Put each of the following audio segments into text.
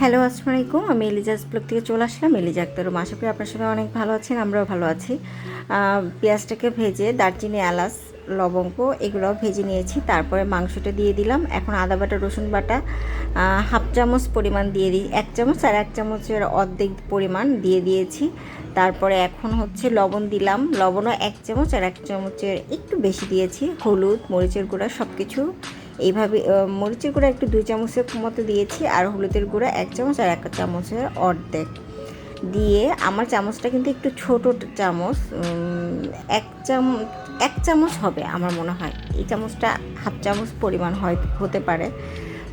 Hello, আসসালামু আলাইকুম। আমি এলিজাস ব্লগ থেকে চলে আসলাম। এলিজা আক্তারুম আশা করি আপনার সবাই অনেক ভালো আছেন, আমরাও ভালো আছি। পেঁয়াজটাকে ভেজে, দারচিনি, এলাচ, লবঙ্গ, এগুলো ভেজে নিয়েছি। তারপরে মাংসটা দিয়ে দিলাম। এখন আদা বাটা, রসুন বাটা হাফ চামচ পরিমাণ দিয়ে দিই। এক চামচ আর এক চামচের অর্ধেক পরিমাণ দিয়ে দিয়েছি। তারপরে এখন হচ্ছে লবণ দিলাম। লবণও এক চামচ আর এক চামচের একটু বেশি দিয়েছি। হলুদ, মরিচের গুঁড়া সব কিছু এইভাবে মরিচের গুঁড়া একটু দুই চামচের মতো দিয়েছি আর হলুদের গুঁড়া এক চামচ আর এক চামচের অর্ধেক। দিয়ে আমার চামচটা কিন্তু একটু ছোট চামচ এক চামচ এক চামচ হবে আমার মনে হয়। এই চামচটা হাফ চামচ পরিমাণ হয়, হতে পারে।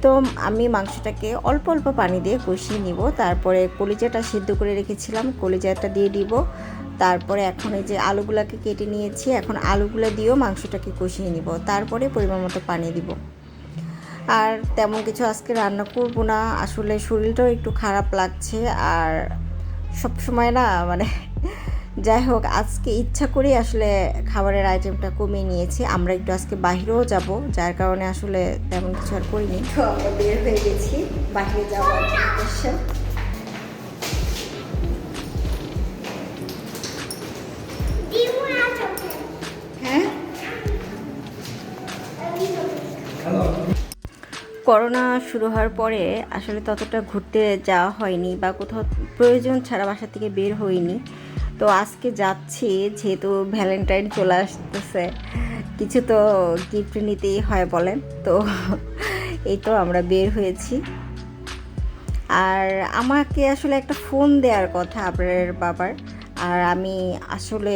তো আমি মাংসটাকে অল্প অল্প পানি দিয়ে কষিয়ে নিব। তারপরে কলিজাটা সিদ্ধ করে রেখেছিলাম। কলিজাটা দিয়ে দিব। তারপরে এখন এই যে আলুগুলাকে কেটে নিয়েছি, এখন আলুগুলো দিয়েও মাংসটাকে কষিয়ে নিব। তারপরে পরিমাণ মতো পানি দিব। আর তেমন কিছু আজকে রান্না করব না। আসলে শরীরটাও একটু খারাপ লাগছে। আর সব সময় না মানে যাই হোক, আজকে ইচ্ছা করে আসলে খাবারের আইটেমটা কমিয়ে নিয়েছি। আমরা একটু আজকে বাইরেও যাব, যার কারণে আসলে তেমন কিছু আর করিনি। তো আমরা বের হয়ে গেছি। বাইরে যাওয়ার করোনা শুরু হওয়ার পরে আসলে ততটা ঘুরতে যাওয়া হয়নি বা কোথাও প্রয়োজন ছাড়া বাসা থেকে বের হইনি। তো আজকে যাচ্ছি, যেহেতু ভ্যালেন্টাইন চলে আসতেছে, কিছু তো গিফট নিতেই হয় বলেন। তো এই তো আমরা বের হয়েছি। আর আমাকে আসলে একটা ফোন দেওয়ার কথা আপনার বাবার। আর আমি আসলে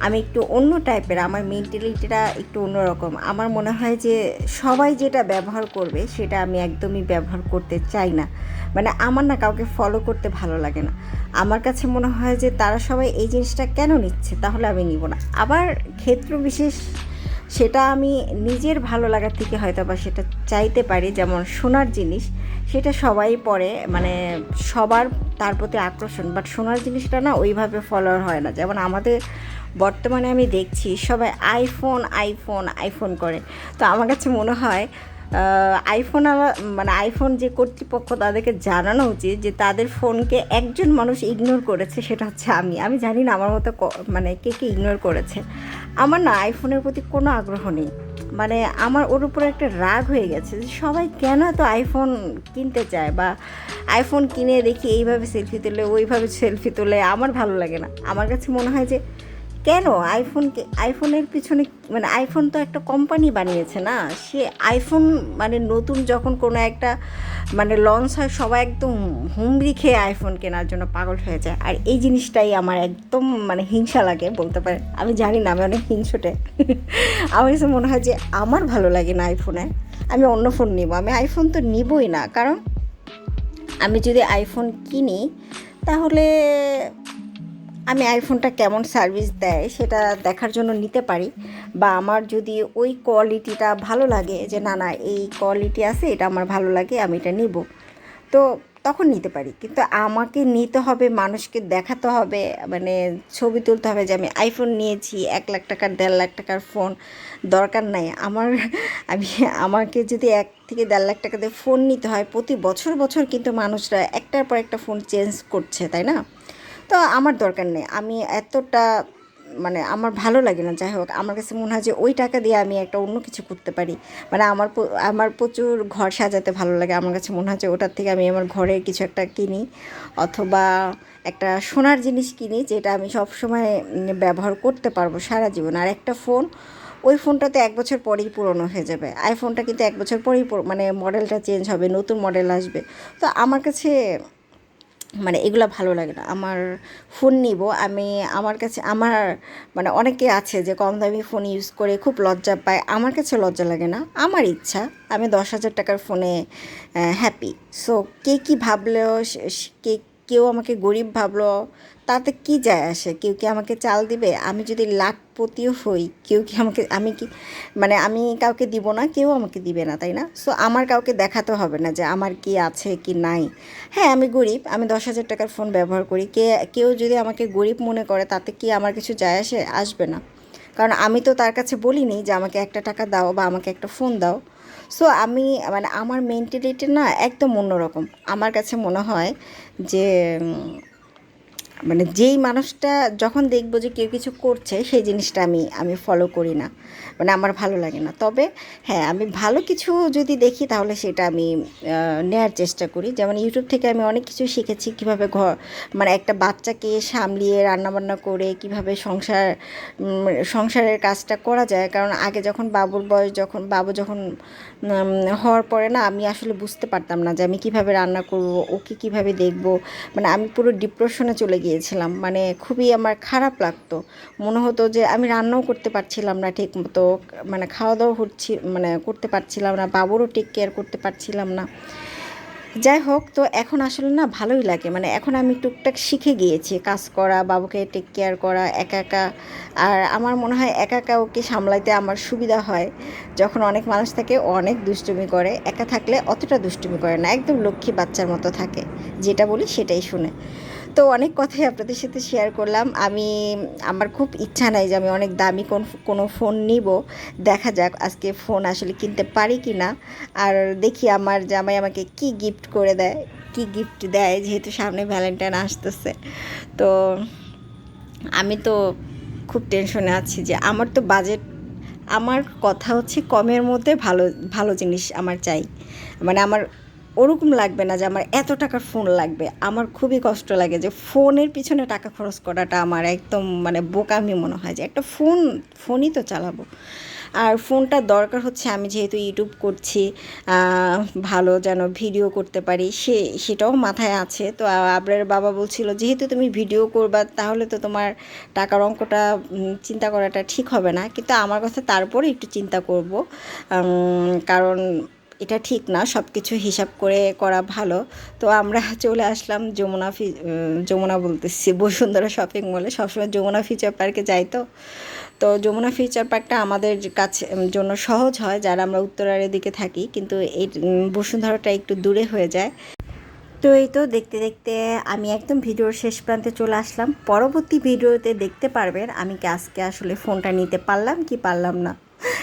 আমি একটু অন্য টাইপের আমার মেন্টালিটিটা একটু অন্যরকম। আমার মনে হয় যে সবাই যেটা ব্যবহার করবে সেটা আমি একদমই ব্যবহার করতে চাই না। মানে আমার না কাউকে ফলো করতে ভালো লাগে না। আমার কাছে মনে হয় যে তারা সবাই এই জিনিসটা কেন নিচ্ছে? তাহলে আমি নিব না। আবার ক্ষেত্র বিশেষ সেটা আমি নিজের ভালো লাগার থেকে হয়তো বা সেটা চাইতে পারি, যেমন সোনার জিনিস। সেটা সবাই পরে মানে সবার তার প্রতি আকর্ষণ বাট সোনার জিনিসটা না ওইভাবে ফলোয়ার হয় না। যেমন আমাদের বর্তমানে আমি দেখছি সবাই আইফোন আইফোন আইফোন করে। তো আমার কাছে মনে হয় আইফোন মানে আইফোন যে কর্তৃপক্ষ তাদেরকে জানানো উচিত যে তাদের ফোনকে একজন মানুষ ইগনোর করেছে, সেটা হচ্ছে আমি। আমি জানি না আমার মতো মানে কে কে ইগনোর করেছে। আমার না আইফোনের প্রতি কোনো আগ্রহ নেই। মানে আমার ওর উপরে একটা রাগ হয়ে গেছে যে সবাই কেন তো আইফোন কিনতে চায় বা আইফোন কিনে দেখি এইভাবে সেলফি তোলে, ওইভাবে সেলফি তোলে, আমার ভালো লাগে না। আমার কাছে মনে হয় যে কেন? আইফোনকে আইফোনের পিছনে মানে আইফোন তো একটা কোম্পানি বানিয়েছে না? সে আইফোন মানে নতুন যখন কোনো একটা মানে লঞ্চ হয়, সবাই একদম হুমড়ি খেয়ে আইফোন কেনার জন্য পাগল হয়ে যায়। আর এই জিনিসটাই আমার একদম মানে হিংসা লাগে বলতে পারে আমি জানি না, আমি অনেক হিংসুটে। আমার কাছে মনে হয় যে আমার ভালো লাগে না আইফোনে আমি অন্য ফোন নিব। আমি আইফোন তো নিবই না। কারণ আমি যদি আইফোন কিনি, তাহলে আমি আইফোনটা কেমন সার্ভিস দেয় সেটা দেখার জন্য নিতে পারি। বা আমার যদি ওই কোয়ালিটিটা ভালো লাগে যে, না না, এই কোয়ালিটি আছে, এটা আমার ভালো লাগে, আমি এটা নিব। তো তখন নিতে পারি। কিন্তু আমাকে নিতে হবে, মানুষকে দেখাতে হবে মানে ছবি তুলতে হবে যে, আমি আইফোন নিয়েছি, এক লাখ টাকার, দেড় লাখ টাকার ফোন দরকার নাই। আমার, আমি, আমাকে যদি এক থেকে দেড় লাখ টাকা দিয়ে ফোন নিতে হয়, প্রতি বছর বছর কিন্তু মানুষরা একটার পর একটা ফোন চেঞ্জ করছে, তাই না? তো আমার দরকার নেই। আমি এতটা মানে আমার ভালো লাগে না, যাই হোক। আমার কাছে মনে হয় যে ওই টাকা দিয়ে আমি একটা অন্য কিছু করতে পারি। মানে আমার আমার প্রচুর ঘর সাজাতে ভালো লাগে। আমার কাছে মনে হয় যে ওটার থেকে আমি আমার ঘরে কিছু একটা কিনি। অথবা একটা সোনার জিনিস কিনি, যেটা আমি সব সময় ব্যবহার করতে পারব সারা জীবন। আর একটা ফোন, ওই ফোনটাতে এক বছর পরেই পুরনো হয়ে যাবে। আইফোনটা কিন্তু এক বছর পরেই মানে মডেলটা চেঞ্জ হবে, নতুন মডেল আসবে। তো আমার কাছে মানে এগুলো ভালো লাগে না। আমার ফোন নিব, আমি আমার কাছে, আমার মানে অনেকে আছে যে কম দামি ফোন ইউজ করে খুব লজ্জা পায়। আমার কাছে লজ্জা লাগে না, আমার ইচ্ছা, আমি দশ হাজার টাকার ফোনে হ্যাপি সো কে কী ভাবলেও কে কেউ আমাকে গরিব ভাবলো, তাতে কি যায় আসে? কেউ কি আমাকে চাল দিবে? আমি যদি লাখপতিও হই, কেউ কি আমাকে, আমি কি মানে আমি কাউকে দিব না, কেউ আমাকে দিবে না, তাই না? সো আমার কাউকে দেখাতে হবে না যে আমার কি আছে কি নাই। হ্যাঁ আমি গরিব, আমি দশ হাজার টাকার ফোন ব্যবহার করি। কে, কেউ যদি আমাকে গরিব মনে করে, তাতে কি আমার কিছু যায় আসে? আসবে না। কারণ আমি তো তার কাছে বলিনি যে আমাকে একটা টাকা দাও বা আমাকে একটা ফোন দাও। সো আমি মানে আমার মেন্টালিটি না একদম অন্যরকম। আমার কাছে মনে হয় যে মানে যেই মানুষটা যখন দেখব যে কেউ কিছু করছে, সেই জিনিসটা আমি আমি ফলো করি না। মানে আমার ভালো লাগে না। তবে হ্যাঁ আমি ভালো কিছু যদি দেখি তাহলে সেটা আমি নেয়ার চেষ্টা করি। যেমন ইউটিউব থেকে আমি অনেক কিছু শিখেছি, কীভাবে ঘর মানে একটা বাচ্চাকে সামলিয়ে রান্নাবান্না করে কীভাবে সংসার সংসারের কাজটা করা যায়। কারণ আগে যখন বাবুর বয়স যখন, বাবু যখন হওয়ার পরে না, আমি আসলে বুঝতে পারতাম না যে আমি কীভাবে রান্না করব, ওকে কীভাবে দেখব। মানে আমি পুরো ডিপ্রেশনে চলে গিয়েছিলাম মানে খুবই আমার খারাপ লাগতো। মনে হতো যে আমি রান্নাও করতে পারছিলাম না ঠিক মতো মানে খাওয়া দাওয়া হচ্ছি মানে করতে পারছিলাম না, বাবুরও টেক কেয়ার করতে পারছিলাম না। যাই হোক, তো এখন আসলে না ভালোই লাগে মানে এখন আমি টুকটাক শিখে গিয়েছি, কাজ করা, বাবুকে টেক কেয়ার করা, একা একা। আর আমার মনে হয় একা একা ওকে সামলাইতে আমার সুবিধা হয়, যখন অনেক মানুষ থাকে অনেক দুষ্টুমি করে, একা থাকলে অতটা দুষ্টুমি করে না, একদম লক্ষ্মী বাচ্চার মতো থাকে, যেটা বলি সেটাই শুনে। তো অনেক কথাই আপনাদের সাথে শেয়ার করলাম। আমি, আমার খুব ইচ্ছা নাই যে আমি অনেক দামি কোন, কোনো ফোন নিব। দেখা যাক আজকে ফোন আসলে কিনতে পারি কি না আর দেখি আমার জামাই আমাকে কি গিফট করে দেয়, কি গিফট দেয়, যেহেতু সামনে ভ্যালেন্টাইন আসতেছে। তো আমি তো খুব টেনশনে আছি যে আমার তো বাজেট আমার কথা হচ্ছে কমের মধ্যে ভালো ভালো জিনিস আমার চাই। মানে আমার ওরকম লাগবে না যে আমার এত টাকার ফোন লাগবে। আমার খুবই কষ্ট লাগে যে ফোনের পিছনে টাকা খরচ করাটা আমার একদম মানে বোকামি মনে হয় যে একটা ফোন ফোনই তো চালাবো। আর ফোনটা দরকার হচ্ছে আমি যেহেতু ইউটিউব করছি ভালো যেন ভিডিও করতে পারি, সে, সেটাও মাথায় আছে। তো আবরের বাবা বলছিল, যেহেতু তুমি ভিডিও করবা, তাহলে তো তোমার টাকার অঙ্কটা চিন্তা করাটা ঠিক হবে না। কিন্তু আমার কথা তারপরে একটু চিন্তা করব কারণ এটা ঠিক না সব কিছু হিসাব করে করা ভালো। তো আমরা চলে আসলাম যমুনা ফি যমুনা বলতেছি, বসুন্ধরা শপিং মলে সবসময় যমুনা ফিচার পার্কে যাই তো। তো যমুনা ফিচার পার্কটা আমাদের কাছে জন্য সহজ হয়, যারা আমরা উত্তরার দিকে থাকি। কিন্তু এই বসুন্ধরাটা একটু দূরে হয়ে যায়। তো এই তো দেখতে দেখতে আমি একদম ভিডিওর শেষ প্রান্তে চলে আসলাম। পরবর্তী ভিডিওতে দেখতে পারবেন আমি কি, আজকে আসলে ফোনটা নিতে পারলাম কি পারলাম না।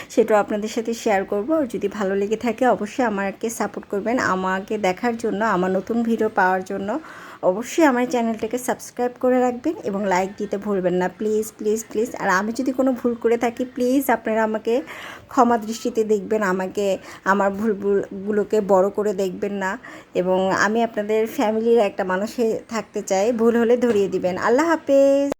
সেটাও আপনাদের সাথে শেয়ার করব। আর যদি ভালো লেগে থাকে, অবশ্যই আমাকে সাপোর্ট করবেন আমাকে দেখার জন্য, আমার নতুন ভিডিও পাওয়ার জন্য। অবশ্যই আমার চ্যানেলটাকে সাবস্ক্রাইব করে রাখবেন এবং লাইক দিতে ভুলবেন না। প্লিজ প্লিজ প্লিজ আর আমি যদি কোনো ভুল করে থাকি প্লিজ আপনারা আমাকে ক্ষমা দৃষ্টিতে দেখবেন, আমাকে, আমার ভুলগুলোকে বড় করে দেখবেন না। এবং আমি আপনাদের ফ্যামিলির একটা মানুষে থাকতে চাই, ভুল হলে ধরিয়ে দিবেন। আল্লাহ হাফেজ!